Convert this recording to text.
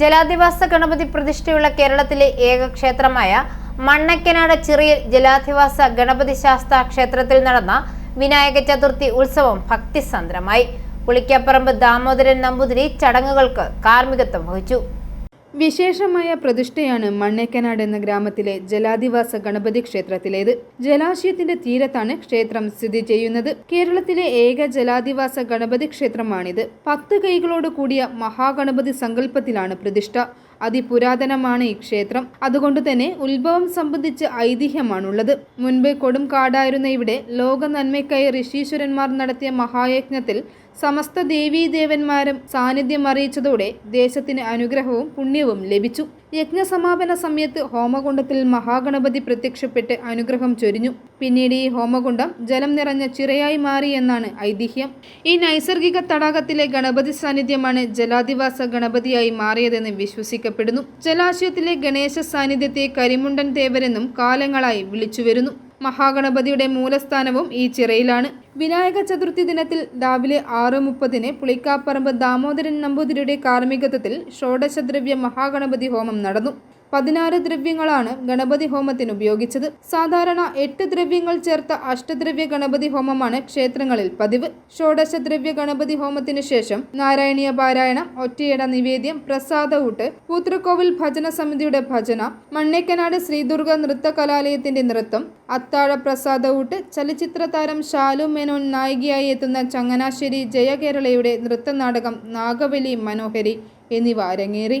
ജലാധിവാസ ഗണപതി പ്രതിഷ്ഠയുള്ള കേരളത്തിലെ ഏക ക്ഷേത്രമായ മണ്ണക്കനാട് ചിറിയിൽ ജലാധിവാസ ഗണപതി ശാസ്ത്ര ക്ഷേത്രത്തിൽ നടന്ന വിനായക ചതുർത്ഥി ഉത്സവം ഭക്തിസന്ദ്രമായി. പുളിക്കപ്പറമ്പ് ദാമോദരൻ നമ്പൂതിരി ചടങ്ങുകൾക്ക് കാർമ്മികത്വം വഹിച്ചു. വിശേഷമായ പ്രതിഷ്ഠയാണ് മണ്ണേക്കനാട് എന്ന ഗ്രാമത്തിലെ ജലാധിവാസ ഗണപതി ക്ഷേത്രത്തിലേത്. ജലാശയത്തിന്റെ തീരത്താണ് ക്ഷേത്രം സ്ഥിതി ചെയ്യുന്നത്. കേരളത്തിലെ ഏക ജലാധിവാസ ഗണപതി ക്ഷേത്രമാണിത്. പത്ത് കൈകളോട് കൂടിയ മഹാഗണപതി സങ്കല്പത്തിലാണ് പ്രതിഷ്ഠ. അതിപുരാതനമാണ് ഈ ക്ഷേത്രം. അതുകൊണ്ട് തന്നെ ഉത്ഭവം സംബന്ധിച്ച് ഐതിഹ്യമാണുള്ളത്. മുൻപ് കൊടും കാടായിരുന്ന ഇവിടെ ലോക നന്മയ്ക്കായി ഋഷീശ്വരന്മാർ നടത്തിയ മഹായജ്ഞത്തിൽ സമസ്ത ദേവീദേവന്മാരും സാന്നിധ്യം അറിയിച്ചതോടെ ദേശത്തിന് അനുഗ്രഹവും പുണ്യവും ലഭിച്ചു. യജ്ഞസമാപന സമയത്ത് ഹോമകുണ്ടത്തിൽ മഹാഗണപതി പ്രത്യക്ഷപ്പെട്ട് അനുഗ്രഹം ചൊരിഞ്ഞു. പിന്നീട് ഈ ഹോമകുണ്ടം ജലം നിറഞ്ഞ ചിറയായി മാറി എന്നാണ് ഐതിഹ്യം. ഈ നൈസർഗിക തടാകത്തിലെ ഗണപതി സാന്നിധ്യമാണ് ജലാധിവാസ ഗണപതിയായി മാറിയതെന്ന് വിശ്വസിക്കപ്പെടുന്നു. ജലാശയത്തിലെ ഗണേശ സാന്നിധ്യത്തെ കരിമുണ്ടൻ ദേവരെന്നും കാലങ്ങളായി വിളിച്ചുവരുന്നു. മഹാഗണപതിയുടെ മൂലസ്ഥാനവും ഈ ചിറയിലാണ്. വിനായക ചതുർത്ഥി ദിനത്തിൽ രാവിലെ ആറ് മുപ്പതിന് പുളിക്കാപ്പറമ്പ് ദാമോദരൻ നമ്പൂതിരിയുടെ കാർമ്മികത്വത്തിൽ ഷോഡശദ്രവ്യ മഹാഗണപതി ഹോമം നടന്നു. പതിനാറ് ദ്രവ്യങ്ങളാണ് ഗണപതി ഹോമത്തിന് ഉപയോഗിച്ചത്. സാധാരണ എട്ട് ദ്രവ്യങ്ങൾ ചേർത്ത അഷ്ടദ്രവ്യ ഗണപതി ഹോമമാണ് ക്ഷേത്രങ്ങളിൽ പതിവ്. ഷോഡശ ദ്രവ്യ ഗണപതി ഹോമത്തിന് ശേഷം നാരായണീയ പാരായണം ഒറ്റയട നിവേദ്യം പ്രസാദ പൂത്രക്കോവിൽ ഭജന സമിതിയുടെ ഭജന മണ്ണേക്കനാട് ശ്രീദുർഗ നൃത്ത കലാലയത്തിന്റെ നൃത്തം അത്താഴ പ്രസാദ ഊട്ട് ചലച്ചിത്ര താരം ഷാലു മേനോൻ നായികയായി എത്തുന്ന ചങ്ങനാശ്ശേരി ജയകേരളയുടെ നൃത്തനാടകം നാഗവലി മനോഹരി എന്നിവ അരങ്ങേറി.